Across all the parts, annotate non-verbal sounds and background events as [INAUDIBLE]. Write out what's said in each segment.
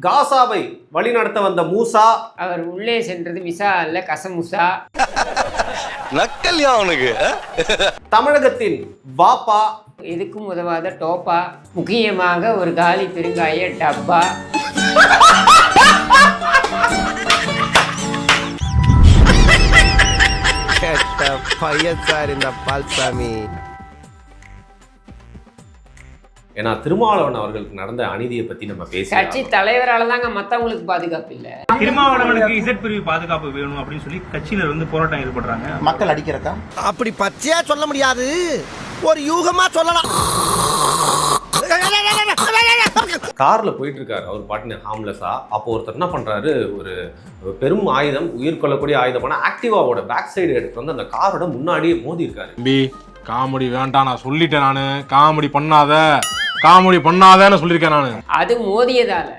காசாவை வழிநடத்த வந்த மூசா. அவர் உள்ளே சென்றது விசா அல்ல கசமுசா நக்கல்யா அவனுக்கு தமிழகத்தின் வாப்பா. எதுக்கும் உதவாத டோப்பா. முக்கியமாக ஒரு காலி பெருங்காய டப்பா. பையன் சார் இந்த பால்சாமி. ஏன்னா திருமாவளவன் அவர்களுக்கு நடந்த அநீதியை பத்தி நம்ம கட்சி பேசி தலைவரால தாங்க மத்தவங்களுக்கு பாதுகாப்பு இல்ல. திருமாவளவனுக்கு இசட் பிரிவு பாதுகாப்பு வேணும் அப்படின்னு சொல்லி கட்சியினர் வந்து போராட்டம் ஈடுபடுறாங்க மக்கள் அடிக்கிறக்கா அப்படி பச்சையா சொல்ல முடியாது. ஒரு யூகமா சொல்லலாம். கார்ல போயிட்டு இருக்காரு அவர் பாட்டுன்னு ஹார்ம்லெஸ்ஸா அப்போ ஒருத்தர் என்ன பண்றாரு? ஒரு பெரும் ஆயுதம் உயிர் கொள்ளக்கூடிய ஆயுதமான ஆக்டிவாவோட பேக் சைடு எடுத்து வந்து அந்த காரோட முன்னாடியே மோதி இருக்காரு காமெடி வேண்டாம் நான் சொல்லிட்டேன் நானு. காமெடி பண்ணாத. காமெடி பண்ணாதன்னு சொல்லியிருக்கேன் நானு. அது மோதியதால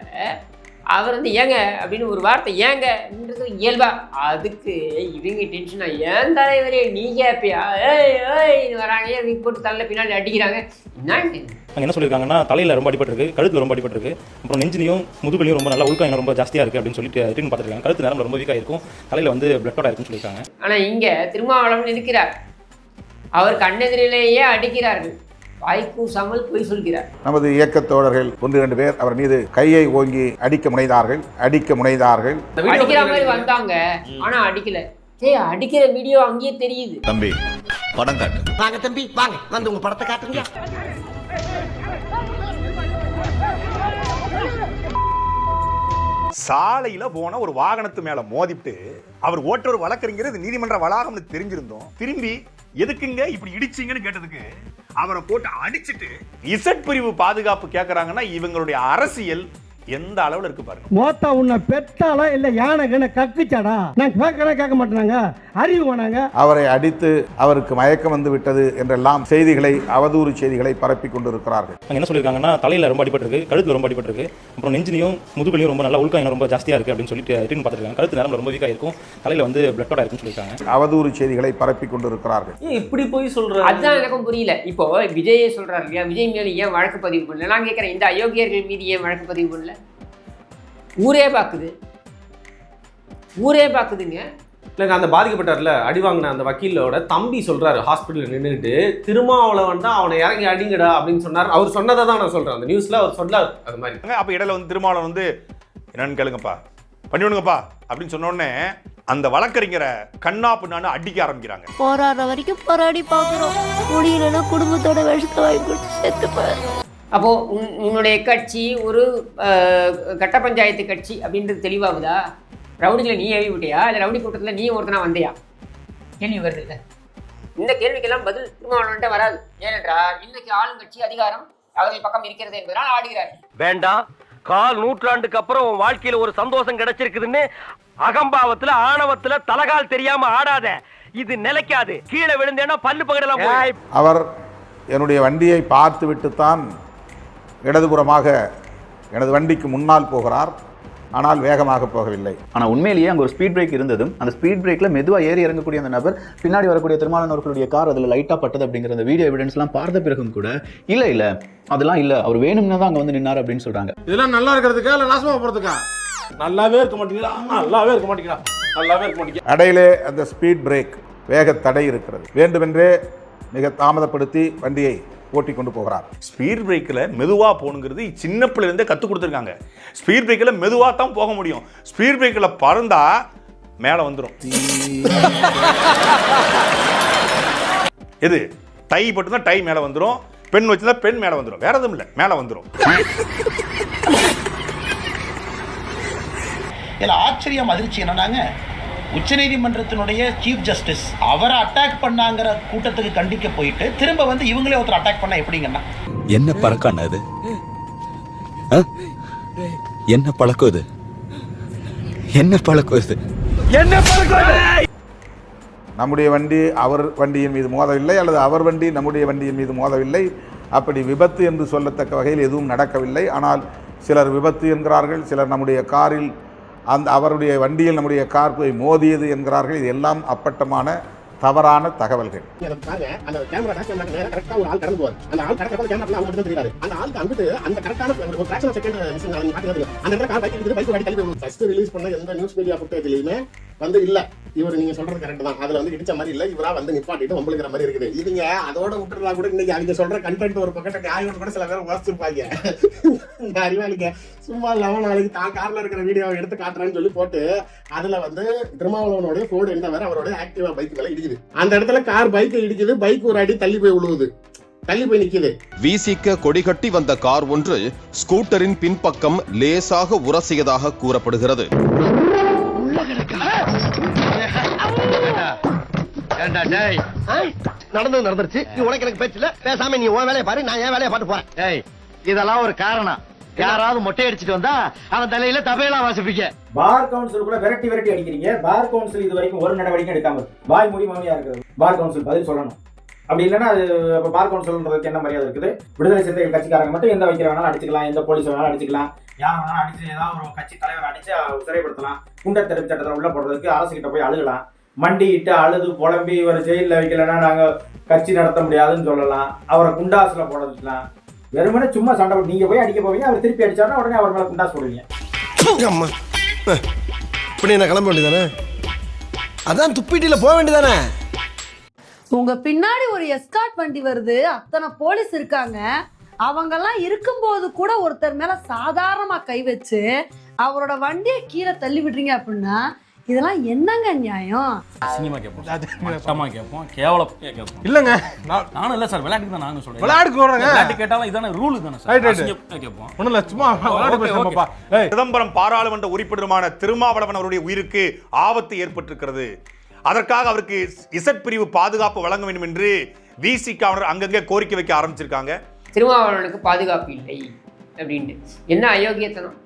அவர் வந்து ஏங்க? அப்படின்னு ஒரு வார்த்தை ஏங்கன்றது இயல்பா. அதுக்கு இவங்க டென்ஷனா ஏன் தலைவரே நீ கேப்பியா? ஏய் ஏய் வராங்க. இவங்க போட்டு தள்ள பின்னாடி அடிக்கிறாங்க. என்ன அங்கே என்ன சொல்லியிருக்காங்கன்னா தலையில் ரொம்ப அடிபட்டிருக்கு கழுத்துல ரொம்ப அடிபட்டிருக்கு அப்புறம் நெஞ்சிலையும் முதுகுலையும் ரொம்ப நல்லா உள்காயம் ரொம்ப ஜாஸ்தியாக இருக்குது அப்படின்னு சொல்லிட்டு ட்ரீட்மெண்ட் பார்த்துருக்காங்க. கழுத்து நேரம் ரொம்ப வீக்காக இருக்கும் தலையில் வந்து பிளட்டோட இருக்குன்னு சொல்லியிருக்காங்க. ஆனா இங்க திருமாவளவன் இருக்கிறார். அவர் கண்ணெதிரிலேயே அடிக்கிறார்கள். வாய்க்கூசாமல் பொய் சொல்கிறார். நமது இயக்கத் தோழர்கள் ஒன்று இரண்டு பேர் அவர் மீது கையை ஓங்கி அடிக்க முனைந்தார்கள் அடிக்க முனைந்தார்கள். அடிக்கிற மாதிரி? வந்தாங்க ஆனா அடிக்கல. ஏய் அடிக்கிற வீடியோ அங்கேயே தெரியுது. தம்பி படம் காட்டு. வாங்க தம்பி வாங்க. வந்து உங்க படத்தை காட்டுங்க. சாலையில போன ஒரு வாகனத்து மேல மோதிட்டு அவர் ஓட்டுற வழக்கறிஞர் நீதிமன்ற வளாகம்னு தெரிஞ்சிருந்தோம். திரும்பி எதுக்குங்க இப்படி இடிச்சீங்கன்னு கேட்டதுக்கு அவரை போட்டு அடிச்சுட்டு இசட் பிரிவு பாதுகாப்பு கேட்கறாங்கன்னா இவங்களுடைய அரசியல் எந்த அளவுல இருக்கு பாருங்க. மோத்தா உன்னை பெத்தாளா இல்ல யானை கண்ண கக்குச்சாடா? நான் கேட்கறேன் கேட்க மாட்டேனாங்க. அறிவு வேணாங்க. அவரை அடித்து அவருக்கு மயக்கம் வந்து விட்டது என்றெல்லாம் செய்திகளை அவதூறு செய்திகளை பரப்பிக் கொண்டிருக்கிறார்கள். அங்கே என்ன சொல்லியிருக்காங்கன்னா தலையில் ரொம்ப அடிபட்டிருக்கு கழுத்துல ரொம்ப அடிபட்டிருக்கு அப்புறம் நெஞ்சிலையும் முதுகுலையும் ரொம்ப நல்லா உள்காயம் ரொம்ப ஜாஸ்தியாக இருக்குது அப்படின்னு சொல்லிட்டு ட்ரீட்மெண்ட் பார்த்துருக்காங்க. கழுத்து நேரம் ரொம்ப வீக்காக இருக்கும் தலையில் வந்து பிளட்டோட இருக்குன்னு சொல்லியிருக்காங்க. அவதூறு செய்திகளை பரப்பிக் கொண்டிருக்கிறார்கள். இப்படி போய் சொல்ற? அதுதான் எனக்கும் புரியல. இப்போ விஜயே சொல்றாரு இல்லையா? விஜய் மேல ஏன் வழக்கு பதிவு பண்ணல? நான் கேட்கறேன் இந்த அயோக்கியர்கள் மீது ஏன் வழக்கு பதிவு பண்ணல? ஊரே பாக்குது. ஊரே பாக்குதுங்க. இல்லைங்க அந்த பாதிக்கப்பட்டார்ல அடி வாங்கின அந்த வக்கீலோட தம்பி சொல்றாரு ஹாஸ்பிட்டல்ல நின்றுட்டு திருமாவளவன் தான் அவனை இறங்கி அடிங்கடா அப்படின்னு சொன்னார். அவர் சொன்னதை தான் நான் சொல்றேன். அந்த நியூஸ்ல அவர் சொன்னார் அது மாதிரி. அப்ப இடையில வந்து திருமாவளவன் வந்து என்னன்னு கேளுங்கப்பா பண்ணி விடுங்கப்பா அப்படின்னு சொன்ன உடனே அந்த வழக்கறிஞரை கண்ணா பின்னான்னு அடிக்க ஆரம்பிக்கிறாங்க. போராடுற வரைக்கும் போராடி பார்க்குறோம். முடியலன்னா குடும்பத்தோட விஷத்தை வாங்கி கொடுத்து செத்துப்பேன் அப்போ உன் உன்னுடைய கட்சி ஒரு கட்ட பஞ்சாயத்து கட்சி அப்படின்றது தெளிவாகுதா? ரவுடிகளை நீ ஏவி விட்டியா? இல்லை ரவுடி கூட்டத்தில் நீ ஒருத்தனா வந்தியா? கேள்வி வருது இல்ல. இந்த கேள்விக்கெல்லாம் பதில் திருமாவளவன்ட்ட வராது. ஏனென்றால் இன்னைக்கு ஆளுங்கட்சி அதிகாரம் அவர்கள் பக்கம் இருக்கிறது என்பதனால் ஆடுகிறார். வேண்டாம் கால் நூற்றாண்டுக்கு அப்புறம் உன் வாழ்க்கையில ஒரு சந்தோஷம் கிடைச்சிருக்குதுன்னு அகம்பாவத்துல ஆணவத்துல தலகால் தெரியாம ஆடாத. இது நிலைக்காது. கீழே விழுந்தேன்னா பல்லு பகடலாம் போய் அவர் என்னுடைய வண்டியை பார்த்துவிட்டுத்தான் இடதுபுறமாக எனது வண்டிக்கு முன்னால் போகிறார் ஆனால் வேகமாக போகவில்லை. ஆனால் உண்மையிலேயே அங்கே ஒரு ஸ்பீட் பிரேக் இருந்ததும் அந்த ஸ்பீட் பிரேக்கில் மெதுவாக ஏறி இறங்கக்கூடிய அந்த நபர் பின்னாடி வரக்கூடிய திருமாவளவன் அவர்களுடைய கார் அதில் லைட்டாக பட்டது அப்படிங்கிற அந்த வீடியோ எவிடன்ஸ்லாம் பார்த்த பிறகும் கூட இல்லை இல்லை அதெல்லாம் இல்லை அவர் வேணும்னு தான் அங்கே வந்து நின்னார் அப்படின்னு சொல்கிறாங்க இதெல்லாம் நல்லா இருக்கிறதுக்கா இல்ல நாசமா போறதுக்கா? நல்லாவே இருக்க மாட்டேங்கிறா நல்லாவே இருக்க மாட்டேங்கிறா நல்லாவே இருக்க மாட்டேங்க இடையிலே அந்த ஸ்பீட் பிரேக் வேக தடை இருக்கிறது. வேண்டுமென்றே மிக தாமதப்படுத்தி வண்டியை ஓட்டி கொண்டு போகிறார் ஸ்பீட் பிரேக்கில் மெதுவா போகணுங்கிறது சின்ன பிள்ளைலேருந்தே கற்றுக் கொடுத்துருக்காங்க. ஸ்பீட் பிரேக்கில் மெதுவா தான் போக முடியும். ஸ்பீட் பிரேக்கில் பறந்தா மேலே வந்துடும் [LAUGHS] எது? டை போட்டுதான் டை மேலே வந்துடும் பெண் வச்சுருந்தா பெண் மேலே வந்துடும் வேற எதுவும் இல்லை. மேலே வந்துடும் இதில் [LAUGHS] ஆச்சரியம் அதிர்ச்சி என்னன்னாங்க? உச்சநீதிமன்றத்தினுடைய சீஃப் ஜஸ்டிஸ் அவரை அட்டாக் பண்ணாங்கிற கூட்டத்துக்கு கண்டிக்க போயிட்டு திரும்ப வந்து இவங்களே ஒருத்தர் அட்டாக் பண்ணா எப்படிங்கன்னா? என்ன பழக்கம் அது? என்ன பழக்கம் இது? என்ன பழக்கம் இது? என்ன பழக்கம் நம்முடைய வண்டி அவர் வண்டியின் மீது மோதவில்லை அல்லது அவர் வண்டி நம்முடைய வண்டியின் மீது மோதவில்லை. அப்படி விபத்து என்று சொல்லத்தக்க வகையில் எதுவும் நடக்கவில்லை. ஆனால் சிலர் விபத்து என்கிறார்கள் சிலர் நம்முடைய காரில் அந்த அவருடைய வண்டியில் நம்முடைய கார் போய் மோதியது என்கிறார்கள். இது எல்லாம் அப்பட்டமான தவறான தகவல்கள். அந்த கேமரா ஒரு ஆள் கடந்து அந்த ஆள் தெரியாது. அந்த அந்த கரெக்டான செகண்ட் அந்த பைக் பண்ண எந்த நியூஸ் மீடியா வந்து இல்ல. இவர் நீங்க சொல்றது கரெக்ட் தான். அதுல வந்து இடிச்ச மாதிரி இல்ல. இவரா வந்து நிப்பாட்டிட்டு உங்களுக்கு மாதிரி இருக்குது. இதுங்க அதோட விட்டுறா கூட இன்னைக்கு அவங்க சொல்ற கண்டென்ட் ஒரு பக்கத்தை நியாயம் கூட சில பேர் வாசிச்சிருப்பாங்க இந்த அறிவாளிங்க சும்மா இல்லாம நாளைக்கு தான் கார்ல இருக்கிற வீடியோவை எடுத்து காட்டுறேன்னு சொல்லி போட்டு அதுல வந்து திருமாவளவனுடைய ஃபோர்டு என்ன வேற? அவருடைய ஆக்டிவா பைக் மேல இடிக்குது. அந்த இடத்துல கார் பைக் இடிக்குது பைக் ஒரு அடி தள்ளி போய் விழுவுது தள்ளி போய் நிக்குது. வீசிக்க கொடிகட்டி வந்த கார் ஒன்று ஸ்கூட்டரின் பின்பக்கம் லேசாக உரசியதாக கூறப்படுகிறது. நடந்தது நடந்துருச்சு. நீ உனக்கு எனக்கு பேச்சு இல்ல. பேசாம நீ உன் வேலையை பாரு நான் என் வேலையை பாட்டு போறேன். இதெல்லாம் ஒரு காரணம். யாராவது மொட்டை அடிச்சிட்டு வந்தா அவன் தலையில தபையெல்லாம் வாசிப்பீங்க பார் கவுன்சில் கூட விரட்டி விரட்டி அடிக்கிறீங்க. பார் கவுன்சில் இது வரைக்கும் ஒரு நடவடிக்கை எடுக்காம. வாய் மூடி மௌனியா இருக்குது பார் கவுன்சில் பதில் சொல்லணும். அப்படி இல்லைன்னா அது அப்ப பார் கவுன்சில்ன்றதுக்கு என்ன மரியாதை இருக்குது? விடுதலை சிறுத்தைகள் கட்சிக்காரங்க மட்டும் எந்த வைக்கிற வேணாலும் அடிச்சுக்கலாம் எந்த போலீஸ் வேணாலும் அடிச்சுக்கலாம். யார் வேணாலும் அடிச்சு ஏதாவது ஒரு கட்சி தலைவர் அடிச்சு சிறைப்படுத்தலாம். குண்டர் தடுப்பு சட்டத்தில் உள்ள போடுறதுக்கு அரசு கிட்ட போய் அழுகலாம். மண்டியிட்டு அழுது புலம்பி இவர் ஜெயிலில் வைக்கலைன்னா நாங்க கட்சி நடத்த முடியாதுன்னு சொல்லலாம். அவரை குண்டாசுல போட வச்சுக்கலாம். வெறுமனே சும்மா சண்டை போட்டு நீங்க போய் அடிக்க போவீங்க அவர் திருப்பி அடிச்சாருன்னா உடனே அவர் மேல குண்டாஸ் போடுவீங்க அம்மா. இப்படி என்ன கிளம்ப வேண்டியதானே? அதான் துப்பிட்டில போக வேண்டியதானே? உங்க பின்னாடி ஒரு எஸ்கார்ட் வண்டி வருது அத்தனை போலீஸ் இருக்காங்க. அவங்கெல்லாம் இருக்கும்போது கூட ஒருத்தர் மேல சாதாரணமா கை வச்சு அவரோட வண்டியை கீழே தள்ளி விடுறீங்க அப்படின்னா இதெல்லாம் என்னங்க நியாயம்? சினிமா கேட்போம் மட்டமா கேட்போம் கேவலம் கேட்போம் இல்லங்க. நான் நானும் இல்ல சார் விளையாட்டுக்கு தான் நாங்க சொல்றேன். விளையாட்டுக்கு சொல்றேங்க. விளையாட்டு கேட்டாலும் இதான ரூல் தானே சார். அசிங்கமா கேட்போம் ஒண்ணும் இல்ல சும்மா விளையாட்டு ஏய். சிதம்பரம் பாராளுமன்ற உறுப்பினருமான திருமாவளவன் அவருடைய உயிருக்கு ஆபத்து ஏற்பட்டிருக்கிறது. அதற்காக அவருக்கு இசட் பிரிவு பாதுகாப்பு வழங்க வேண்டும் என்று விசிகாவினர் அங்கங்கே கோரிக்கை வைக்க ஆரம்பிச்சிருக்காங்க. திருமாவளவனுக்கு பாதுகாப்பு இல்லை அப்படின்ட்டு. என்ன அயோக்கியத்தனம்?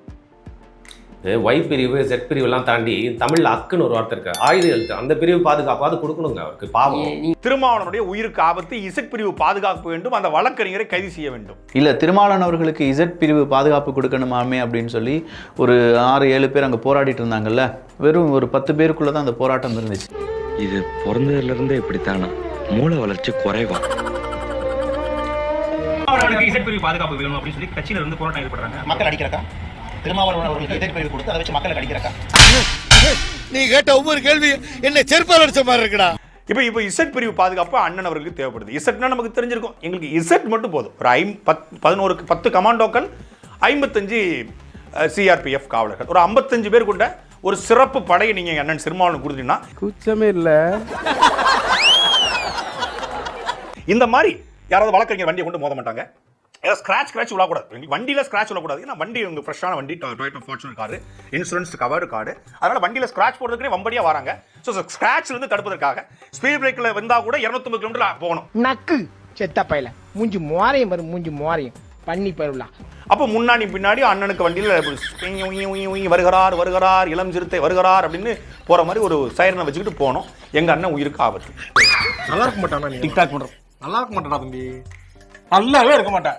ஒய் பிரிவு செட் பிரிவுலாம் தாண்டி தமிழ்ல அக்குன்னு ஒரு வார்த்தை இருக்கு. ஆயுத எழுத்து. அந்த பிரிவு பாதுகாப்பாவது கொடுக்கணுங்க அவருக்கு பாவம். திருமாவளவனுடைய உயிருக்கு ஆபத்து இசட் பிரிவு பாதுகாப்பு வேண்டும் அந்த வழக்கறிஞரை கைது செய்ய வேண்டும். இல்லை திருமாவளவன் அவர்களுக்கு இசட் பிரிவு பாதுகாப்பு கொடுக்கணுமாமே அப்படின்னு சொல்லி ஒரு ஆறு ஏழு பேர் அங்கே போராடிட்டு இருந்தாங்கல்ல வெறும் ஒரு பத்து பேருக்குள்ள தான் அந்த போராட்டம் இருந்துச்சு. இது பிறந்ததுல இருந்தே இப்படித்தானா? மூளை வளர்ச்சி குறைவா? பாதுகாப்பு வேணும் அப்படின்னு சொல்லி கட்சியில இருந்து போராட்டம் ஈடுபடுறாங்க மக்கள் அடிக்கிறக்கா திருமாவளவன் அவர்களுக்கு இதே பிரிவு கொடுத்து அதை வச்சு மக்கள் அடிக்கிறக்கா நீ கேட்ட ஒவ்வொரு கேள்வி என்ன செருப்பால் அடிச்ச மாதிரி இருக்குடா. இப்போ இப்போ இசட் பிரிவு பாதுகாப்பு அண்ணன் அவர்களுக்கு தேவைப்படுது. இசட்னா நமக்கு தெரிஞ்சிருக்கும். எங்களுக்கு இசட் மட்டும் போதும். ஒரு ஐம் பத் பதினோரு பத்து கமாண்டோக்கள் ஐம்பத்தஞ்சு சிஆர்பிஎஃப் காவலர்கள். ஒரு ஐம்பத்தஞ்சு பேர் கொண்ட ஒரு சிறப்பு படையை நீங்கள் அண்ணன் சிறுமாவளவன் கொடுத்தீங்கன்னா குச்சமே இல்ல. இந்த மாதிரி யாராவது வழக்கறிஞர் வண்டியை கொண்டு மோத மாட்டாங்க? ஏதாவது ஸ்க்ராச் ஸ்க்ராச் விழக்கூடாது. வண்டியில் ஸ்க்ராச் விழக்கூடாது. ஏன்னா வண்டி உங்கள் ஃப்ரெஷ்ஷான வண்டி Toyota Fortuner car insurance cover card அதனால் வண்டியில் ஸ்க்ராச் போடுறதுக்கு வம்படியாக வராங்க. ஸோ ஸ்க்ராச்லேருந்து தடுப்பதற்காக ஸ்பீட் பிரேக்கில் வந்தால் கூட இரநூத்தம்பது கிலோமீட்டர் போகணும். நக்கு. செத்த பையல. மூஞ்சி மோரையும் வரும் மூஞ்சி மோரையும். பண்ணி போயிடலாம். அப்போ முன்னாடி பின்னாடி அண்ணனுக்கு வண்டியில் வருகிறார் வருகிறார் இளம் சிறுத்தை வருகிறார் அப்படின்னு போகிற மாதிரி ஒரு சைரனை வச்சுக்கிட்டு போனோம். எங்கள் அண்ணன் உயிருக்கு ஆபத்து. நல்லா இருக்க மாட்டானா டிக்டாக் பண்றோம். நல்லா இருக்க மாட்டானா தம்பி. நல்லாவே இருக்க மாட்டேன்.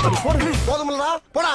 போதுமில்லடா போடா